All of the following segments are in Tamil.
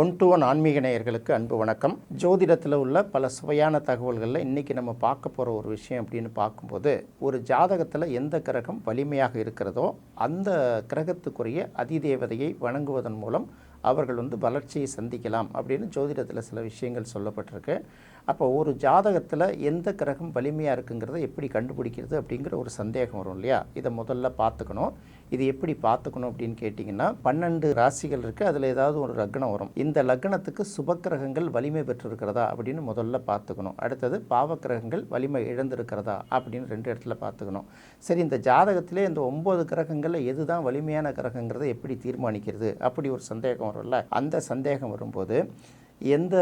ஒன் டு ஒன் ஆன்மீக நேயர்களுக்கு அன்பு வணக்கம். ஜோதிடத்தில் உள்ள பல சுவையான தகவல்களில் இன்றைக்கி நம்ம பார்க்க போகிற ஒரு விஷயம் அப்படின்னு பார்க்கும்போது ஒரு ஜாதகத்தில் எந்த கிரகம் வலிமையாக இருக்கிறதோ அந்த கிரகத்துக்குரிய அதிதேவதையை வணங்குவதன் மூலம் அவர்கள் வந்து வளர்ச்சியை சந்திக்கலாம் அப்படின்னு ஜோதிடத்தில் சில விஷயங்கள் சொல்லப்பட்டிருக்கு. அப்போ ஒரு ஜாதகத்தில் எந்த கிரகம் வலிமையாக இருக்குங்கிறத எப்படி கண்டுபிடிக்கிறது அப்படிங்கிற ஒரு சந்தேகம் வரும் இல்லையா? இதை முதல்ல பார்த்துக்கணும். இது எப்படி பார்த்துக்கணும் அப்படின்னு கேட்டிங்கன்னா பன்னெண்டு ராசிகள் இருக்குது அதில் ஏதாவது ஒரு லக்னம் வரும். இந்த லக்னத்துக்கு சுபக்கிரகங்கள் வலிமை பெற்றிருக்கிறதா அப்படின்னு முதல்ல பார்த்துக்கணும். அடுத்தது பாவக்கிரகங்கள் வலிமை இழந்திருக்கிறதா அப்படின்னு ரெண்டு இடத்துல பார்த்துக்கணும். சரி இந்த ஜாதகத்திலே இந்த ஒம்பது கிரகங்களில் எதுதான் வலிமையான கிரகங்கிறத எப்படி தீர்மானிக்கிறது? அப்படி ஒரு சந்தேகம் வரும்ல. அந்த சந்தேகம் வரும்போது எந்த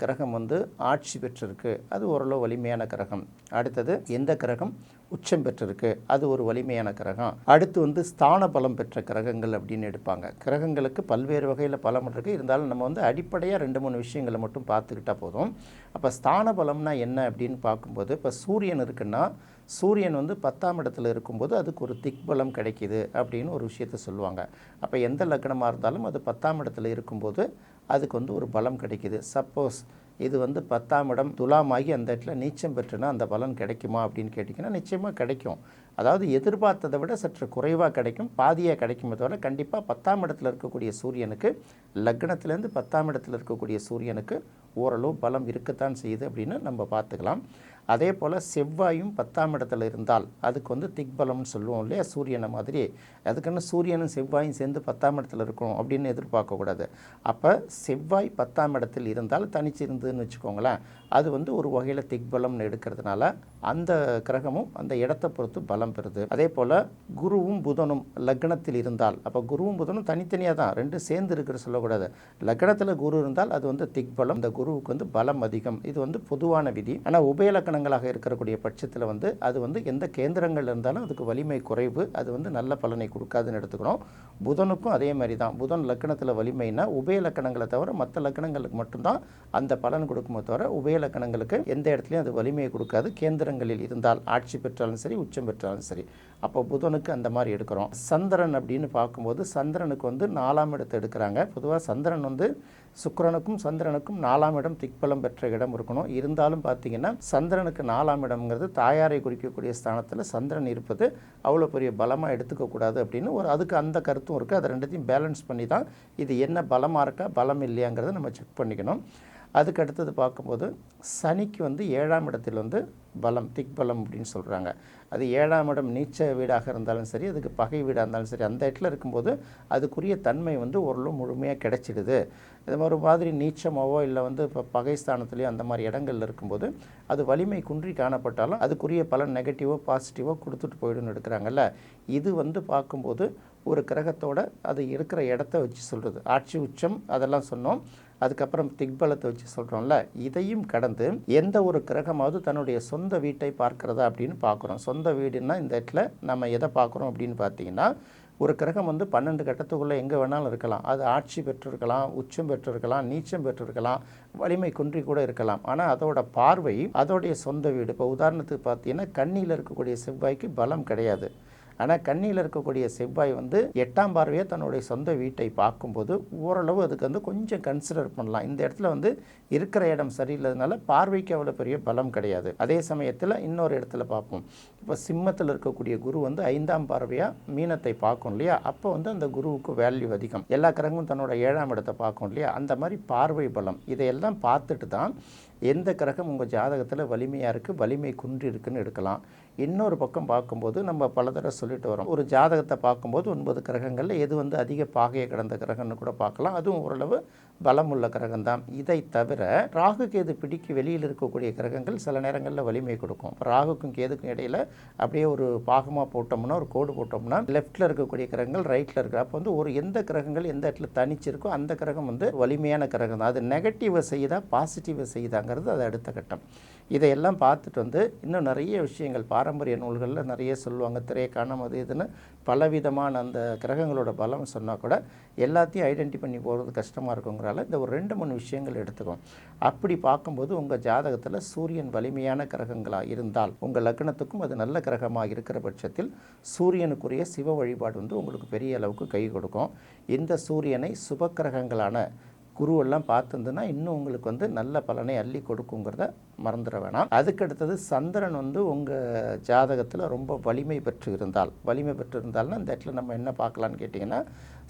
கிரகம் வந்து ஆட்சி பெற்றிருக்கு? அது ஓரளவு வலிமையான கிரகம். அடுத்தது எந்த கிரகம் உச்சம் பெற்றிருக்கு? அது ஒரு வலிமையான கிரகம். அடுத்து வந்து ஸ்தான பலம் பெற்ற கிரகங்கள் அப்படின்னு எடுப்பாங்க. கிரகங்களுக்கு பல்வேறு வகையில் பலம் இருக்குது இருந்தாலும் நம்ம வந்து அடிப்படையாக ரெண்டு மூணு விஷயங்களை மட்டும் பார்த்துக்கிட்டா போதும். அப்போ ஸ்தான பலம்னா என்ன அப்படின்னு பார்க்கும்போது இப்போ சூரியன் இருக்குன்னா சூரியன் வந்து பத்தாம் இடத்துல இருக்கும்போது அதுக்கு ஒரு திக்பலம் கிடைக்கிது அப்படின்னு ஒரு விஷயத்த சொல்லுவாங்க. அப்போ எந்த லக்னமாக இருந்தாலும் அது பத்தாம் இடத்துல இருக்கும்போது அதுக்கு வந்து ஒரு பலம் கிடைக்கிது. சப்போஸ் இது வந்து பத்தாம் இடம் துலாமாகி அந்த இடத்துல நீச்சம் பெற்றுனா அந்த பலன் கிடைக்குமா அப்படின்னு கேட்டிங்கன்னா நிச்சயமாக கிடைக்கும். அதாவது எதிர்பார்த்ததை விட சற்று குறைவாக கிடைக்கும். பாதியாக கிடைக்குமே தவிர கண்டிப்பாக பத்தாம் இடத்துல இருக்கக்கூடிய சூரியனுக்கு லக்னத்திலேருந்து பத்தாம் இடத்துல இருக்கக்கூடிய சூரியனுக்கு ஓரளவு பலம் இருக்கத்தான் செய்யுது அப்படின்னு நம்ம பார்த்துக்கலாம். அதே போல் செவ்வாயும் பத்தாம் இடத்துல இருந்தால் அதுக்கு வந்து திக்பலம்னு சொல்லுவோம் இல்லையா? சூரியனை மாதிரி. அதுக்குன்னு சூரியனும் செவ்வாயும் சேர்ந்து பத்தாம் இடத்துல இருக்கணும் அப்படின்னு எதிர்பார்க்கக்கூடாது. அப்போ செவ்வாய் பத்தாம் இடத்தில் இருந்தால் தனிச்சு இருந்ததுன்னு வச்சுக்கோங்களேன். அது வந்து ஒரு வகையில் திக்பலம்னு எடுக்கிறதுனால அந்த கிரகமும் அந்த இடத்தை பொறுத்து பலம் பெறுது. அதே போல் குருவும் புதனும் லக்னத்தில் இருந்தால் அப்போ குருவும் புதனும் தனித்தனியாக தான். ரெண்டும் சேர்ந்து இருக்கிற சொல்லக்கூடாது. லக்னத்தில் குரு இருந்தால் அது வந்து திக்பலம். இந்த குருவுக்கு வந்து பலம் அதிகம். இது வந்து பொதுவான விதி. ஆனால் உபயலக்கணம் உபயலக்கணங்களாக இருக்கக்கூடிய பட்சத்தில் வந்து அது வந்து எந்த கேந்திரங்கள் இருந்தாலும் அதுக்கு வலிமை குறைவு அது வந்து நல்ல பலனை கொடுக்காதுன்னு எடுத்துக்கணும். புதனுக்கும் அதே மாதிரி தான் புதன் லக்கணத்தில் வலிமைனா உபயலக்கணங்களை தவிர மற்ற லக்கணங்களுக்கு மட்டும்தான் அந்த பலன் கொடுக்குமே தவிர உபயலக்கணங்களுக்கு எந்த இடத்துலையும் அது வலிமையை கொடுக்காது. கேந்திரங்களில் இருந்தால் ஆட்சி பெற்றாலும் சரி உச்சம் பெற்றாலும் சரி. அப்போ புதனுக்கு அந்த மாதிரி எடுக்கிறோம். சந்திரன் அப்படின்னு பார்க்கும்போது சந்திரனுக்கு வந்து நாலாம் இடத்தை எடுக்கிறாங்க. பொதுவாக சந்திரன் வந்து சுக்கிரனுக்கும் சந்திரனுக்கும் நாலாம் இடம் திக்பலம் பெற்ற இடம் இருக்கணும். இருந்தாலும் பார்த்தீங்கன்னா சந்திரனுக்கு நாலாம் இடம்ங்கிறது தாயாரை குறிக்கக்கூடிய ஸ்தானத்தில் சந்திரன் இருப்பது அவ்வளோ பெரிய பலமாக எடுத்துக்கக்கூடாது அப்படின்னு ஒரு அதுக்கு அந்த கருத்தும் இருக்குது அதை ரெண்டுத்தையும் பேலன்ஸ் பண்ணி தான் இது என்ன பலமாக இருக்கா பலம் இல்லையாங்கிறத நம்ம செக் பண்ணிக்கணும். அதுக்கு அடுத்தது பார்க்கும்போது சனிக்கு வந்து ஏழாம் இடத்தில் வந்து பலம் திக் பலம் அப்படின்னு சொல்கிறாங்க அது ஏழாம் இடம் நீச்ச வீடாக இருந்தாலும் சரி அதுக்கு பகை வீடாக இருந்தாலும் சரி அந்த இடத்துல இருக்கும்போது அதுக்குரிய தன்மை வந்து ஓரளவு முழுமையாக கிடைச்சிடுது. இது ஒரு மாதிரி நீச்சமாவோ இல்லை வந்து இப்போ பகை ஸ்தானத்துலேயோ அந்த மாதிரி இடங்கள்ல இருக்கும்போது அது வலிமை குன்றி காணப்பட்டாலும் அதுக்குரிய பலன் நெகட்டிவோ பாசிட்டிவோ கொடுத்துட்டு போயிடும்னு எடுக்கிறாங்கல்ல. இது வந்து பார்க்கும்போது ஒரு கிரகத்தோட அது இருக்கிற இடத்த வச்சு சொல்கிறது ஆட்சி உச்சம் அதெல்லாம் சொன்னோம். அதுக்கப்புறம் திக்பலத்தை வச்சு சொல்கிறோம்ல இதையும் கடந்து எந்த ஒரு கிரகமாவது தன்னுடைய சொந்த வீட்டை பார்க்கிறதா அப்படின்னு பார்க்குறோம். சொந்த வீடுன்னா இந்த இடத்துல நம்ம எதை பார்க்குறோம் அப்படின்னு பார்த்தீங்கன்னா ஒரு கிரகம் வந்து பன்னெண்டு கட்டத்துக்குள்ளே எங்கே வேணாலும் இருக்கலாம். அது ஆட்சி பெற்றிருக்கலாம் உச்சம் பெற்றிருக்கலாம் நீச்சம் பெற்றிருக்கலாம் வலிமை குன்றி கூட இருக்கலாம். ஆனால் அதோட பார்வை அதோடைய சொந்த வீடு. இப்போ உதாரணத்துக்கு பார்த்தீங்கன்னா கண்ணியில் இருக்கக்கூடிய செவ்வாய்க்கு பலம் கிடையாது. ஆனால் கண்ணியில் இருக்கக்கூடிய செவ்வாய் வந்து எட்டாம் பார்வையாக தன்னுடைய சொந்த வீட்டை பார்க்கும்போது ஓரளவு அதுக்கு வந்து கொஞ்சம் கன்சிடர் பண்ணலாம். இந்த இடத்துல வந்து இருக்கிற இடம் சரியில்லாதனால பார்வைக்கு அவ்வளோ பெரிய பலம் கிடையாது. அதே சமயத்தில் இன்னொரு இடத்துல பார்ப்போம். இப்போ சிம்மத்தில் இருக்கக்கூடிய குரு வந்து ஐந்தாம் பார்வையாக மீனத்தை பார்க்கும் இல்லையா? அப்போ வந்து அந்த குருவுக்கு வேல்யூ அதிகம். எல்லா கிரகமும் தன்னோட ஏழாம் இடத்தை பார்க்கும் இல்லையா? அந்த மாதிரி பார்வை பலம். இதையெல்லாம் பார்த்துட்டு தான் எந்த கிரகம் உங்கள் ஜாதகத்தில் வலிமையாக இருக்குது வலிமை குன்றி இருக்குன்னு எடுக்கலாம். இன்னொரு பக்கம் பார்க்கும்போது நம்ம பல தடவை சொல்லிட்டு வரோம். ஒரு ஜாதகத்தை பார்க்கும்போது ஒன்பது கிரகங்களில் எது வந்து அதிக பாகையை கடந்த கிரகம்னு கூட பார்க்கலாம். அதுவும் ஓரளவு பலமுள்ள கிரகம் தான் இதை தவிர ராகு கேது பிடிக்கு வெளியில் இருக்கக்கூடிய கிரகங்கள் சில நேரங்களில் வலிமை கொடுக்கும். ராகுக்கும் கேதுக்கும் இடையில அப்படியே ஒரு பாகமாக போட்டோம்னா ஒரு கோடு போட்டோம்னா லெஃப்ட்டில் இருக்கக்கூடிய கிரகங்கள் ரைட்டில் இருக்கிற அப்போ வந்து ஒரு எந்த கிரகங்கள் எந்த இடத்துல தனிச்சிருக்கோ அந்த கிரகம் வந்து வலிமையான கிரகம் தான் அது நெகட்டிவை செய்யுதா பாசிட்டிவை செய்யுதாங்கிறது அது அடுத்த கட்டம். இதையெல்லாம் பார்த்துட்டு வந்து இன்னும் நிறைய விஷயங்கள் பாரம்பரிய நூல்களில் நிறைய சொல்லுவாங்க திரைக்காணம் அது இதுன்னு. பலவிதமான அந்த கிரகங்களோட பலம் சொன்னால் கூட எல்லாத்தையும் ஐடென்டி பண்ணி போகிறது கஷ்டமாக இருக்குங்கிறால இந்த ஒரு ரெண்டு மூணு விஷயங்கள் எடுத்துக்கும் அப்படி பார்க்கும்போது உங்கள் ஜாதகத்தில் சூரியன் வலிமையான கிரகங்களாக இருந்தால் உங்கள் லக்னத்துக்கும் அது நல்ல கிரகமாக இருக்கிற பட்சத்தில் சூரியனுக்குரிய சிவ வழிபாடு வந்து உங்களுக்கு பெரிய அளவுக்கு கை கொடுக்கும். இந்த சூரியனை சுப கிரகங்களான குருவெல்லாம் பார்த்துருந்துன்னா இன்னும் உங்களுக்கு வந்து நல்ல பலனை அள்ளி கொடுக்குங்கிறத மறந்துட வேணாம். அதுக்கு அடுத்தது சந்திரன் வந்து உங்கள் ஜாதகத்தில் ரொம்ப வலிமை பெற்று இருந்தால். வலிமை பெற்று இருந்தால்னா இந்த இடத்துல நம்ம என்ன பார்க்கலான்னு கேட்டிங்கன்னா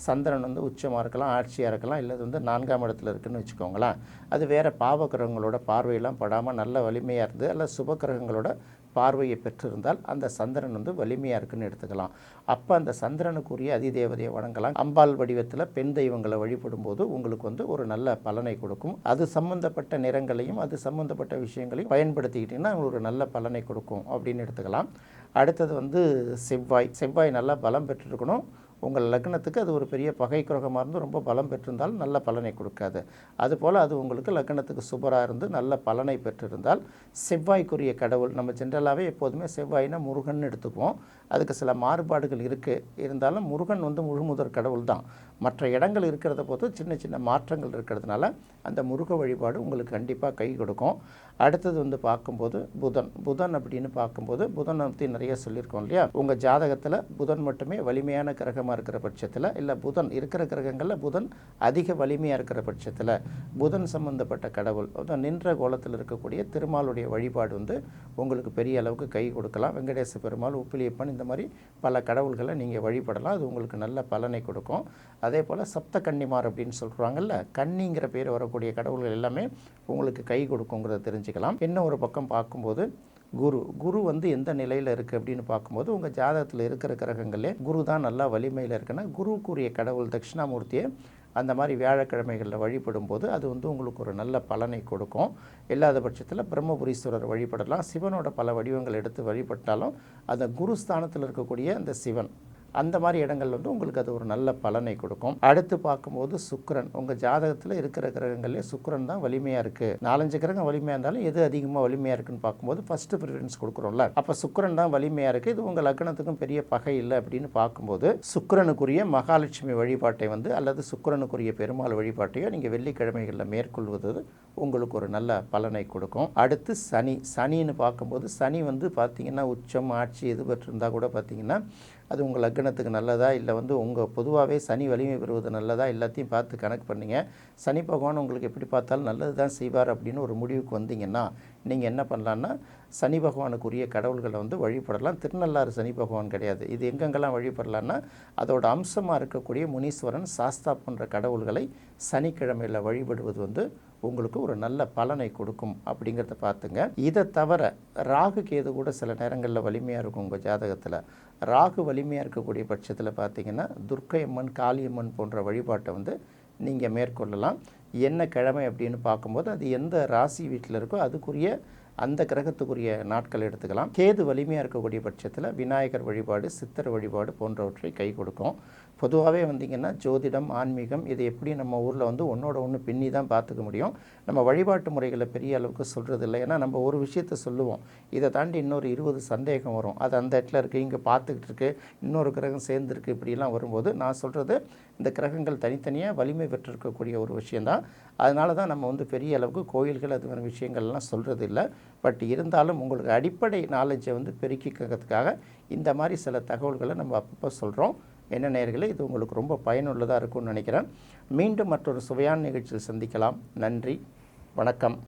சந்திரன் வந்து உச்சமாக இருக்கலாம் ஆட்சியாக இருக்கலாம் இல்லை வந்து நான்காம் இடத்துல இருக்குன்னு வச்சுக்கோங்களேன். அது வேறு பாவகிரகங்களோட பார்வையெல்லாம் படாமல் நல்ல வலிமையாக இருந்து அல்ல சுபகிரகங்களோட பார்வையை பெற்றிருந்தால் அந்த சந்திரன் வந்து வலிமையாக இருக்குன்னு எடுத்துக்கலாம். அப்போ அந்த சந்திரனுக்குரிய அதிதேவதையை வணங்கலாம். அம்பாள் வடிவத்தில் பெண் தெய்வங்களை வழிபடும் போது உங்களுக்கு வந்து ஒரு நல்ல பலனை கொடுக்கும். அது சம்பந்தப்பட்ட நிறங்களையும் அது சம்பந்தப்பட்ட விஷயங்களையும் பயன்படுத்திக்கிட்டிங்கன்னா உங்களுக்கு ஒரு நல்ல பலனை கொடுக்கும் அப்படின்னு எடுத்துக்கலாம். அடுத்தது வந்து செவ்வாய். செவ்வாய் நல்லா பலம் பெற்றிருக்கணும். உங்கள் லக்னத்துக்கு அது ஒரு பெரிய பகை கிரகமாக இருந்து ரொம்ப பலம் பெற்றிருந்தால் நல்ல பலனை கொடுக்காது. அதுபோல் அது உங்களுக்கு லக்னத்துக்கு சுபராக இருந்து நல்ல பலனை பெற்றிருந்தால் செவ்வாய்க்குரிய கடவுள் நம்ம ஜென்ரலாகவே எப்போதுமே செவ்வாய்னா முருகன் எடுத்துக்குவோம். அதுக்கு சில மாறுபாடுகள் இருக்குது இருந்தாலும் முருகன் வந்து முழுமுதற் கடவுள் தான். மற்ற இடங்கள் இருக்கிறத பொறுத்து சின்ன சின்ன மாற்றங்கள் இருக்கிறதுனால அந்த முருக வழிபாடு உங்களுக்கு கண்டிப்பாக கை கொடுக்கும். அடுத்தது வந்து பார்க்கும்போது புதன். புதன் அப்படின்னு பார்க்கும்போது புதனை பற்றி நிறைய சொல்லியிருக்கோம் இல்லையா? உங்கள் ஜாதகத்தில் புதன் மட்டுமே வலிமையான கிரகமாக இருக்கிற பட்சத்தில் இல்லை புதன் இருக்கிற கிரகங்களில் புதன் அதிக வலிமையாக இருக்கிற பட்சத்தில் புதன் சம்பந்தப்பட்ட கடவுள் அதுதான் நின்ற கோலத்தில் இருக்கக்கூடிய திருமாலுடைய வழிபாடு வந்து உங்களுக்கு பெரிய அளவுக்கு கை கொடுக்கலாம். வெங்கடேச பெருமாள் உப்பிலியப்பன் இந்த மாதிரி பல கடவுள்களை நீங்கள் வழிபடலாம். அது உங்களுக்கு நல்ல பலனை கொடுக்கும். அதே போல் சப்த கன்னிமார் அப்படின்னு சொல்கிறாங்கல்ல கன்னிங்கிற பேர் வரக்கூடிய கடவுள்கள் எல்லாமே உங்களுக்கு கை கொடுக்குங்கிறத தெரிஞ்சுக்கலாம். இன்னும் ஒரு பக்கம் பார்க்கும்போது குரு குரு வந்து எந்த நிலையில் இருக்குது அப்படின்னு பார்க்கும்போது உங்கள் ஜாதகத்தில் இருக்கிற கிரகங்களே குரு தான் நல்லா வலிமையில் இருக்குன்னா குருவுக்குரிய கடவுள் தட்சிணாமூர்த்தியை அந்த மாதிரி வியாழக்கிழமைகளில் வழிபடும் போது அது வந்து உங்களுக்கு ஒரு நல்ல பலனை கொடுக்கும். இல்லாத பட்சத்தில் பிரம்மபுரீஸ்வரர் வழிபடலாம். சிவனோட பல வடிவங்கள் எடுத்து வழிபட்டாலும் அந்த குரு ஸ்தானத்தில் இருக்கக்கூடிய அந்த சிவன் அந்த மாதிரி இடங்கள் வந்து உங்களுக்கு அது ஒரு நல்ல பலனை கொடுக்கும். அடுத்து பார்க்கும்போது சுக்கரன். உங்கள் ஜாதகத்தில் இருக்கிற கிரகங்களே சுக்கரன் தான் வலிமையாக இருக்குது நாலஞ்சு கிரகம் வலிமையாக இருந்தாலும் எது அதிகமாக வலிமையாக இருக்குன்னு பார்க்கும்போது ஃபஸ்ட்டு ப்ரிஃபரன்ஸ் கொடுக்குறோம்ல. அப்போ சுக்கரன் தான் வலிமையாக இருக்குது இது உங்கள் லக்னத்துக்கும் பெரிய பகை இல்லை அப்படின்னு பார்க்கும்போது சுக்கரனுக்குரிய மகாலட்சுமி வழிபாட்டை வந்து அல்லது சுக்கரனுக்குரிய பெருமாள் வழிபாட்டையோ நீங்கள் வெள்ளிக்கிழமைகளில் மேற்கொள்வது உங்களுக்கு ஒரு நல்ல பலனை கொடுக்கும். அடுத்து சனி. சனின்னு பார்க்கும்போது சனி வந்து பார்த்தீங்கன்னா உச்சம் ஆட்சி எது பெற்றிருந்தால் கூட பார்த்தீங்கன்னா அது உங்கள் லக்னத்துக்கு நல்லதா? இல்லை வந்து உங்கள் பொதுவாகவே சனி வலிமை பெறுவது நல்லதா? எல்லாத்தையும் பார்த்து கணக்கு பண்ணீங்க. சனி பகவான் உங்களுக்கு எப்படி பார்த்தாலும் நல்லது தான் செய்வார் அப்படின்னு ஒரு முடிவுக்கு வந்தீங்கன்னா நீங்கள் என்ன பண்ணலான்னா சனி பகவானுக்குரிய கடவுள்களை வந்து வழிபடலாம். திருநள்ளாறு சனி பகவான் கிடையாது. இது எங்கெங்கெல்லாம் வழிபடலான்னா அதோட அம்சமாக இருக்கக்கூடிய முனீஸ்வரன் சாஸ்தா போன்ற கடவுள்களை சனிக்கிழமையில் வழிபடுவது வந்து உங்களுக்கு ஒரு நல்ல பலனை கொடுக்கும் அப்படிங்கிறத பார்த்துங்க. இதை தவிர ராகு கேது கூட சில நேரங்களில் வலிமையாக இருக்கும் உங்கள் ஜாதகத்தில். ராகு வலிமையாக இருக்கக்கூடிய பட்சத்தில் பார்த்தீங்கன்னா துர்க்கையம்மன் காளியம்மன் போன்ற வழிபாட்டை வந்து நீங்கள் மேற்கொள்ளலாம். என்ன கிழமை அப்படின்னு பார்க்கும்போது அது எந்த ராசி வீட்டில் இருக்கோ அதுக்குரிய அந்த கிரகத்துக்குரிய நாட்கள் எடுத்துக்கலாம். கேது வலிமையாக இருக்கக்கூடிய பட்சத்தில் விநாயகர் வழிபாடு சித்தர் வழிபாடு போன்றவற்றை கை கொடுக்கும். பொதுவாகவே வந்தீங்கன்னா ஜோதிடம் ஆன்மீகம் இது எப்படி நம்ம ஊரில் வந்து ஒன்றோட ஒன்று பின்னி தான் பார்த்துக்க முடியும். நம்ம வழிபாட்டு முறைகளை பெரிய அளவுக்கு சொல்கிறது இல்லை ஏன்னா நம்ம ஒரு விஷயத்த சொல்லுவோம். இதை தாண்டி இன்னொரு இருபது சந்தேகம் வரும். அது அந்த இடத்துல இருக்குது இங்கே பார்த்துக்கிட்டு இருக்கு இன்னொரு கிரகம் சேர்ந்துருக்கு இப்படிலாம் வரும்போது நான் சொல்கிறது இந்த கிரகங்கள் தனித்தனியாக வலிமை பெற்றிருக்கக்கூடிய ஒரு விஷயந்தான் அதனால தான் நம்ம வந்து பெரிய அளவுக்கு கோயில்கள் அது மாதிரி விஷயங்கள்லாம் சொல்கிறது இல்லை பட் இருந்தாலும் உங்களுக்கு அடிப்படை நாலேஜை வந்து பெருக்கிக்கிறதுக்காக இந்த மாதிரி சில தகவல்களை நம்ம அப்பப்போ சொல்கிறோம் என்ன நேர்களே இது உங்களுக்கு ரொம்ப பயனுள்ளதாக இருக்கும்னு நினைக்கிறேன். மீண்டும் மற்றொரு சுவையான நிகழ்ச்சியில் சந்திக்கலாம். நன்றி. வணக்கம்.